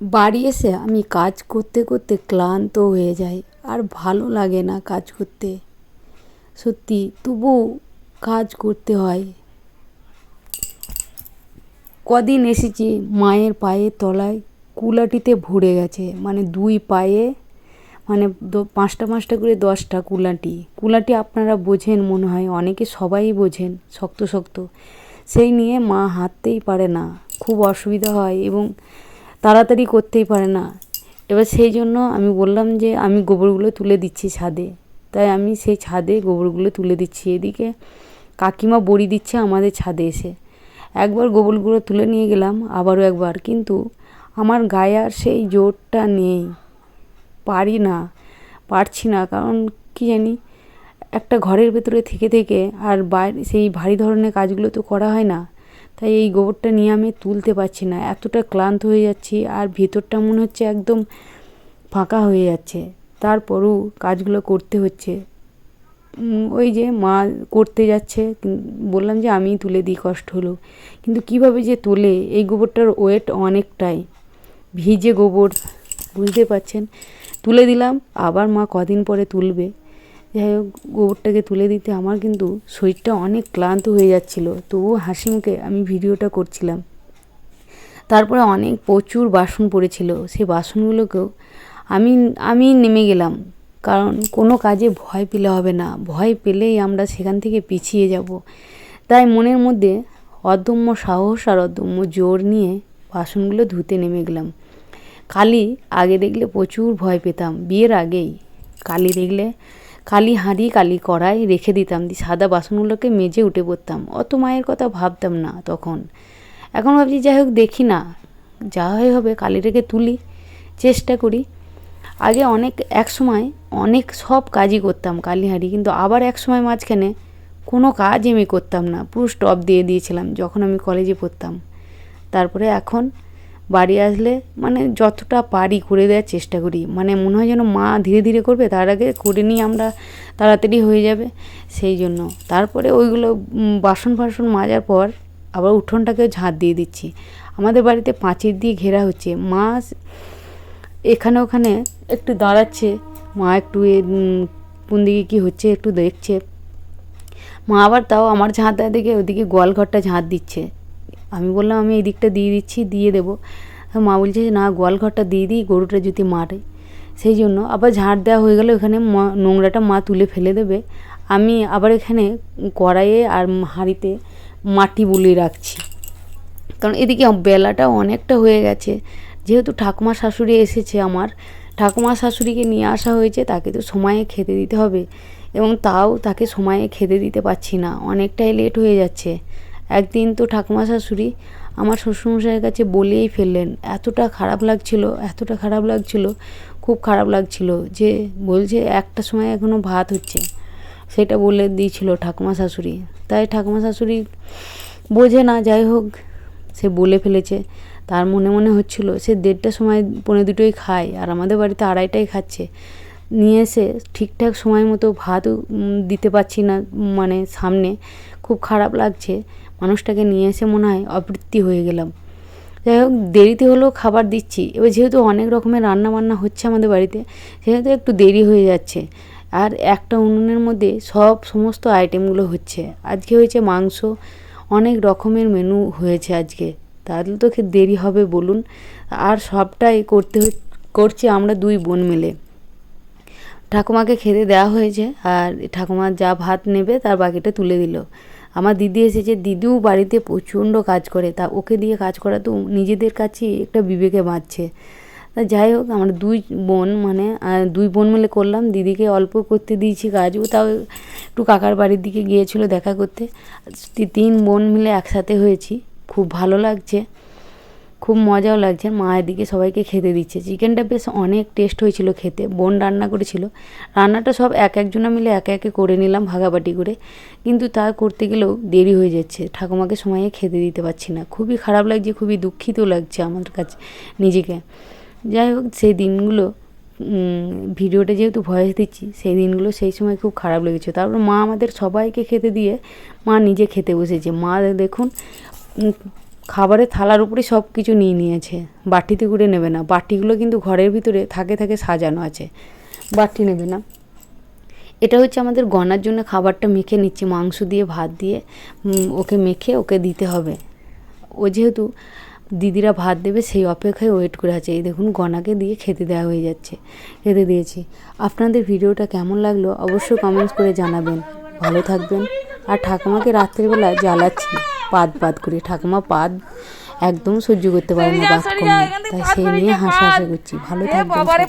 বাড়ি এসে আমি কাজ করতে করতে ক্লান্ত হয়ে যাই আর ভালো লাগে না কাজ করতে। সত্যি তবু কাজ করতে হয়। কদিন এসেছি মায়ের পায়ের তলায়, কুলাটিতে ভরে গেছে। মানে দুই পায়ে মানে পাঁচটা পাঁচটা করে দশটা কুলাটি। কুলাটি আপনারা বোঝেন মনে হয়, অনেকে সবাই বোঝেন, শক্ত শক্ত। সেই নিয়ে মা হাঁটতেই পারে না। খুব অসুবিধা হয় এবং তাড়াতাড়ি করতেই পারে না। এবার সেই জন্য আমি বললাম যে, আমি গোবরগুলো তুলে দিচ্ছি ছাদে। তাই আমি সেই ছাদে গোবরগুলো তুলে দিচ্ছি। এদিকে কাকিমা বড়ি দিচ্ছে আমাদের ছাদে এসে। একবার গোবরগুলো তুলে নিয়ে গেলাম, আবারও একবার। কিন্তু আমার গায়ে আর সেই জোরটা নেই। পারি না, পারছি না। কারণ কি জানি, একটা ঘরের ভেতরে থেকে থেকে আর বাইরে, সেই ভারী ধরনের কাজগুলো তো করা হয় না। তাই এই গোবরটা নিয়ে আমি তুলতে পারছি না। এতটা ক্লান্ত হয়ে যাচ্ছি আর ভেতরটা মনে হচ্ছে একদম ফাঁকা হয়ে যাচ্ছে। তারপরও কাজগুলো করতে হচ্ছে। ওই যে মা করতে যাচ্ছে। বললাম যে আমিই তুলে দিই, কষ্ট হলো। কিন্তু কীভাবে যে তোলে? এই গোবরটার ওয়েট অনেকটাই। ভিজে গোবর, বুঝতে পারছেন? তুলে দিলাম, আবার মা কদিন পরে তুলবে। যাই হোক, গোবরটাকে তুলে দিতে আমার কিন্তু শরীরটা অনেক ক্লান্ত হয়ে যাচ্ছিল। তবুও হাসি মুখে আমি ভিডিওটা করছিলাম। তারপরে অনেক প্রচুর বাসন পড়েছিল। সেই বাসনগুলোকেও আমি আমি নেমে গেলাম। কারণ কোনো কাজে ভয় পেলে হবে না। ভয় পেলেই আমরা সেখান থেকে পিছিয়ে যাব। তাই মনের মধ্যে অদম্য সাহস আর অদম্য জোর নিয়ে বাসনগুলো ধুতে নেমে গেলাম। কালি আগে দেখলে প্রচুর ভয় পেতাম। বিয়ের আগেই। কালি দেখলে কালি হাঁড়ি, কালি কড়াই রেখে দিতাম, দিয়ে সাদা বাসনগুলোকে মেজে উঠে পড়তাম। অত মায়ের কথা ভাবতাম না তখন। এখন ভাবছি, যাই হোক, দেখি না। যা হয় হবে, কালিটাকে তুলি, চেষ্টা করি। আগে অনেক, এক সময় অনেক সব কাজই করতাম কালি হাঁড়ি, কিন্তু আবার এক সময় মাঝখানে কোনো কাজ আমি করতাম না। পুরো স্টপ দিয়ে দিয়েছিলাম, যখন আমি কলেজে পড়তাম। তারপরে এখন বাড়ি আসলে মানে যতটা পারি করে দেওয়ার চেষ্টা করি। মানে মনে হয় যেন মা ধীরে ধীরে করবে, তার আগে করে নিয়ে আমরা, তাড়াতাড়ি হয়ে যাবে সেই জন্য। তারপরে ওইগুলো বাসন ফাসন মাজার পর আবার উঠোনটাকেও ঝাঁট দিয়ে দিচ্ছি। আমাদের বাড়িতে পাঁচির দিয়ে ঘেরা হচ্ছে। মা এখানে ওখানে একটু দাঁড়াচ্ছে। মা একটু কোন দিকে কী হচ্ছে একটু দেখছে। মা আবার তাও আমার দেওয়া দিকে ওদিকে গোয়ালঘরটা ঝাঁট দিচ্ছে। আমি বললাম, আমি এই দিকটা দিয়ে দিচ্ছি, দিয়ে দেবো। মা বলছে, না গোয়ালঘরটা দিয়ে দিই, গরুটা যদি মারে। সেই জন্য আবার ঝাঁট দেওয়া হয়ে গেলে ওখানে নোংরাটা মা তুলে ফেলে দেবে। আমি আবার এখানে কড়াইয়ে আর হাঁড়িতে মাটি বুলিয়ে রাখছি। কারণ এদিকে বেলাটা অনেকটা হয়ে গেছে। যেহেতু ঠাকুমা শাশুড়ি এসেছে আমার, ঠাকুমা শাশুড়িকে নিয়ে আসা হয়েছে, তাকে তো সময়ে খেতে দিতে হবে। এবং তাও তাকে সময়ে খেতে দিতে পারছি না, অনেকটাই লেট হয়ে যাচ্ছে। একদিন তো ঠাকুমা শাশুড়ি আমার শ্বশুরমশাইয়ের কাছে বলেই ফেললেন, এতটা খারাপ লাগছিল, এতটা খারাপ লাগছিল, খুব খারাপ লাগছিল যে বলছে একটা সময় এখনও ভাত হচ্ছে। সেটা বলে দিয়েছিল ঠাকুমা শাশুড়ি। তাই ঠাকুমা শাশুড়ি বোঝে না, যাই হোক, সে বলে ফেলেছে। তার মনে মনে হচ্ছিল সে দেড়টার সময় পনেরো দুটোই খায় আর আমাদের বাড়িতে আড়াইটাই খাচ্ছে। নিয়ে এসে ঠিকঠাক সময় মতো ভাত দিতে পারছি না মানে সামনে। খুব খারাপ লাগছে। মানুষটাকে নিয়ে এসে মনে হয় অবৃত্তি হয়ে গেলাম। যাই হোক, দেরিতে হলেও খাবার দিচ্ছি। এবার যেহেতু অনেক রকমের রান্না বান্না হচ্ছে আমাদের বাড়িতে, সেহেতু একটু দেরি হয়ে যাচ্ছে। আর একটা উনুনের মধ্যে সব সমস্ত আইটেমগুলো হচ্ছে। আজকে হয়েছে মাংস, অনেক রকমের মেনু হয়েছে আজকে। তাহলে তো দেরি হবে, বলুন। আর সবটাই করতে করছি আমরা দুই বোন মিলে। ঠাকুমাকে খেতে দেওয়া হয়েছে, আর ঠাকুমা যা ভাত নেবে তার বাকিটা তুলে দিল। আমার দিদি এসেছে, দিদিও বাড়িতে প্রচণ্ড কাজ করে, তা ওকে দিয়ে কাজ করা তো নিজেদের কাছে একটা বিবেকে বাঁচছে তা যাই হোক, আমরা দুই বোন মানে দুই বোন মিলে করলাম, দিদিকে অল্প করতে দিয়েছি কাজ, ও তাও একটু কাকার বাড়ির দিকে গিয়েছিল দেখা করতে। তিন বোন মিলে একসাথে হয়েছি, খুব ভালো লাগছে। খুব মজাও লাগছে। মায়ের দিকে সবাইকে খেতে দিচ্ছে। চিকেনটা বেশ অনেক টেস্ট হয়েছিল খেতে। বোন রান্না করেছিল। রান্নাটা সব এক একজনা মিলে একে একে করে নিলাম ভাগাবাটি করে। কিন্তু তা করতে গেলেও দেরি হয়ে যাচ্ছে। ঠাকুমাকে সময়ে খেতে দিতে পারছি না। খুবই খারাপ লাগছে, খুবই দুঃখিত লাগছে আমার কাছে, নিজেকে। যাই হোক, সেই দিনগুলো ভিডিওটা যেহেতু ভয়েস দিচ্ছি, সেই দিনগুলো সেই সময় খুব খারাপ লেগেছে। তারপর মা আমাদের সবাইকে খেতে দিয়ে মা নিজে খেতে বসেছে। মা দেখুন খাবারের থালার উপরে সব কিছু নিয়ে নিয়েছে। বাটিতে করে নেবে না। বাটিগুলো কিন্তু ঘরের ভিতরে থাকে থাকে সাজানো আছে। বাটি নেবে না। এটা হচ্ছে আমাদের গনার জন্য খাবারটা মেখে নিচ্ছি। মাংস দিয়ে, ভাত দিয়ে ওকে মেখে ওকে দিতে হবে। ও যেহেতু দিদিরা ভাত দেবে, সেই অপেক্ষায় ওয়েট করে আছে। এই দেখুন গনাকে দিয়ে খেতে দেওয়া হয়ে যাচ্ছে। খেতে দিয়েছি। আপনাদের ভিডিওটা কেমন লাগল অবশ্যই কমেন্টস করে জানাবেন। ভালো থাকবেন। আর ঠাকুমাকে রাত্রেবেলা জ্বালাচ্ছি। পাত পাত করে ঠাকুমা পাত একদম সহ্য করতে পারে না বাত কমে তাই সেই নিয়ে হাসাহাসি করছি। ভালো থাকবে সকলে।